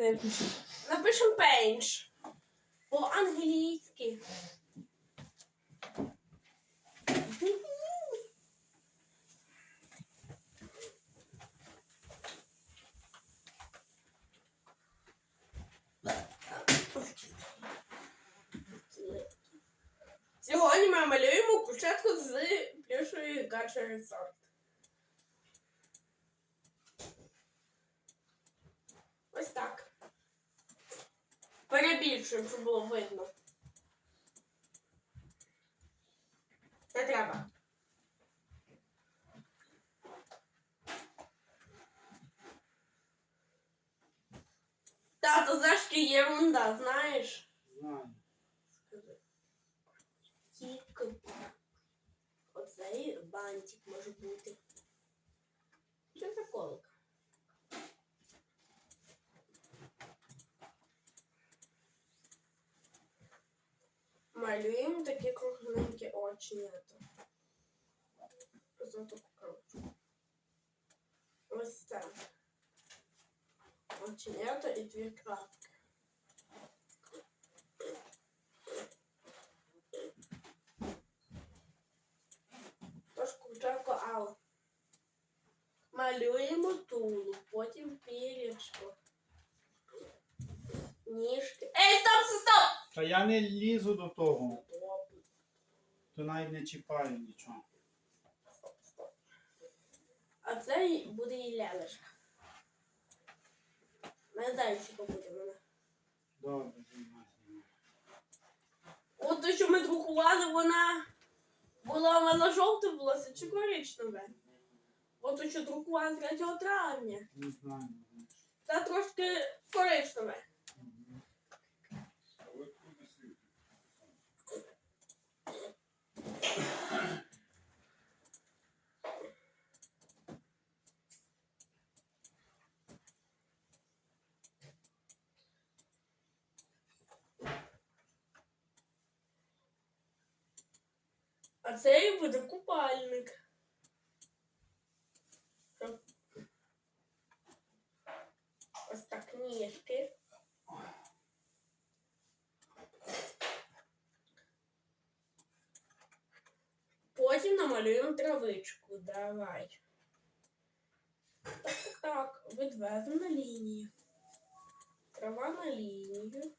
Напишемо пенч. По-англійськи. Сьогодні ми малюємо кушетку з плюшою Гача Resort. Ось так. Перебільшуємо, щоб було видно. Не треба. Тато, зашки ерунда, знаєш? Знаю. Тік. Оцей бантик може бути. Що за колик? Малюємо такі кругленькі оченята. Зато покручу. Ось так. Оченята і дві крапки. Тож курчатко Алла. Малюємо тулу, потім пірічко. Ніжки. Ей, стоп, стоп, стоп! Та я не лізу до того, то навіть не чіпаю нічого. А це буде і лялечка. Не знаю, що буде вона. Добре, знімай, знімай. От те, що ми друкували, вона була вона жовте волосся чи коричневе. От те, що друкували 3 травня. Не знаю. не знаю. Та трошки коричневе. А це і буде купальник. Ось так ніжки. Потім намалюємо травичку. Давай. Так, так, так. Відвеземо на лінію. Трава на лінію.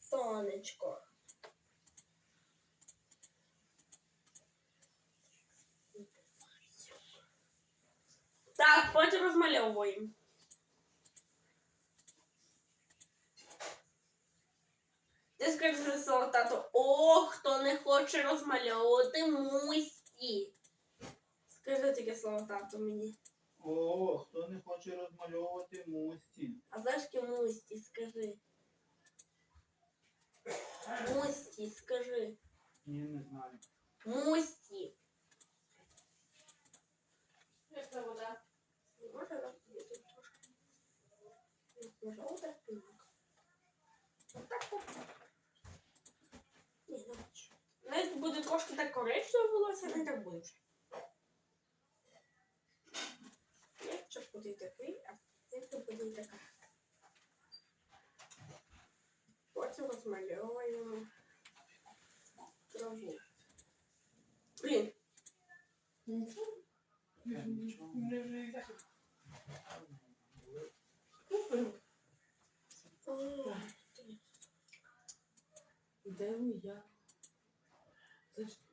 Сонечко. Так, потім розмальовуємо. Ти скажи слово тато, о, хто не хоче розмальовувати мусті. Скажи таке слово тато мені. О, хто не хоче розмальовувати мусті. А знаєш, яке мусті, скажи. Мусті, скажи. Ні, не знаю. Мусті. Як це вода? Може розповісти трошки? Може, отак? Так, так. Ні, не хочу. Навіть буде трошки так коричневе волосся, не так буде вже. Якщо буде такий, а якщо буде така. Потім розмальовуємо траву. Блін, Я нічого. Де я? Це ж